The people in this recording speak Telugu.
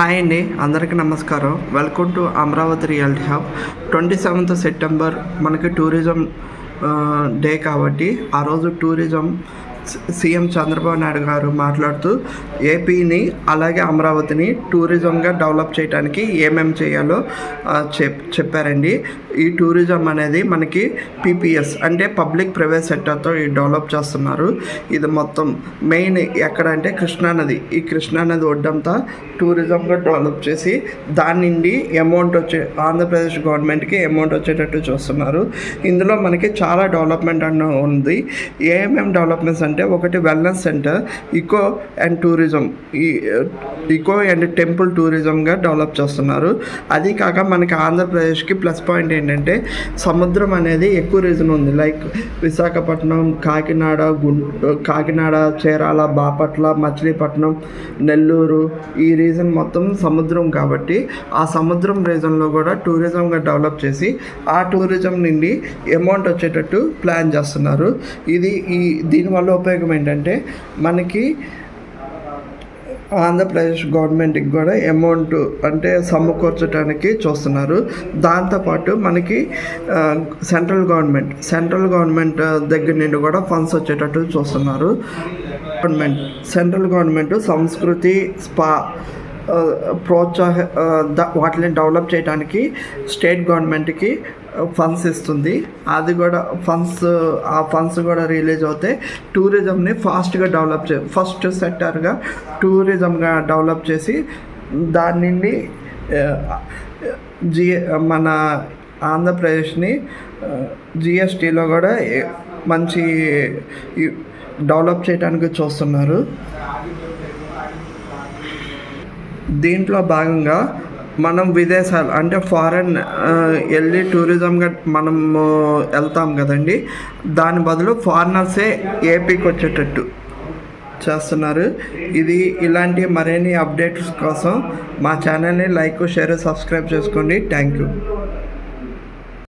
హాయ్ అండి అందరికీ నమస్కారం. Welcome to Amaravati reality hub. Twenty seventh September మనకి టూరిజం డే కాబట్టి ఆ రోజు టూరిజం సీఎం చంద్రబాబు నాయుడు గారు మాట్లాడుతూ ఏపీని అలాగే అమరావతిని టూరిజంగా డెవలప్ చేయడానికి ఏమేమి చేయాలో చెప్ చెప్పారండి. ఈ టూరిజం అనేది మనకి పీపీఎస్ అంటే పబ్లిక్ ప్రైవేట్ సెక్టర్తో ఈ డెవలప్ చేస్తున్నారు. ఇది మొత్తం మెయిన్ ఎక్కడ అంటే కృష్ణానది. ఈ కృష్ణానది ఒడ్డంతా టూరిజంగా డెవలప్ చేసి దాని నుండి అమౌంట్ వచ్చే ఆంధ్రప్రదేశ్ గవర్నమెంట్కి అమౌంట్ వచ్చేటట్టు చూస్తున్నారు. ఇందులో మనకి చాలా డెవలప్మెంట్ అన్న ఉంది. ఏమేమి డెవలప్మెంట్స్ అంటే ఒకటి wellness centre eco and tourism ఈ ఇకో అండ్ టెంపుల్ టూరిజంగా డెవలప్ చేస్తున్నారు. అది కాక మనకి ఆంధ్రప్రదేశ్కి ప్లస్ పాయింట్ ఏంటంటే సముద్రం అనేది ఎక్కువ రీజన్ ఉంది. లైక్ విశాఖపట్నం కాకినాడ గుంటూ కాకినాడ చీరాల బాపట్ల మచిలీపట్నం నెల్లూరు ఈ రీజన్ మొత్తం సముద్రం కాబట్టి ఆ సముద్రం రీజన్లో కూడా టూరిజంగా డెవలప్ చేసి ఆ టూరిజం నుండి అమౌంట్ వచ్చేటట్టు ప్లాన్ చేస్తున్నారు. ఇది ఈ దీనివల్ల ఉపయోగం ఏంటంటే మనకి ఆంధ్రప్రదేశ్ గవర్నమెంట్కి కూడా అమౌంట్ అంటే సమకూర్చడానికి చూస్తున్నారు. దాంతోపాటు మనకి సెంట్రల్ గవర్నమెంట్ సెంట్రల్ గవర్నమెంట్ దగ్గర నుండి కూడా ఫండ్స్ వచ్చేటట్టు చూస్తున్నారు. గవర్నమెంట్ సెంట్రల్ గవర్నమెంట్ సంస్కృతి స్పా ప్రోత్సాహ వాటిని డెవలప్ చేయడానికి స్టేట్ గవర్నమెంట్కి ఫండ్స్ ఇస్తుంది. అది కూడా ఫండ్స్ ఆ ఫండ్స్ కూడా రిలీజ్ అవుతే టూరిజంని ఫాస్ట్గా డెవలప్ చే ఫస్ట్ సెక్టర్గా టూరిజంగా డెవలప్ చేసి దాని నుండి జి మన ఆంధ్రప్రదేశ్ని జిఎస్టీలో కూడా మంచి డెవలప్ చేయడానికి చూస్తున్నారు. దీంట్లో భాగంగా మనం విదేశాలు అంటే ఫారెన్ వెళ్ళి టూరిజంగా మనం వెళ్తాం కదండి. దాని బదులు ఫారినర్సే ఏపీకి వచ్చేటట్టు చేస్తున్నారు. ఇది ఇలాంటి మరిన్ని అప్డేట్స్ కోసం మా ఛానల్ని లైక్ షేర్ సబ్స్క్రైబ్ చేసుకోండి. Thank you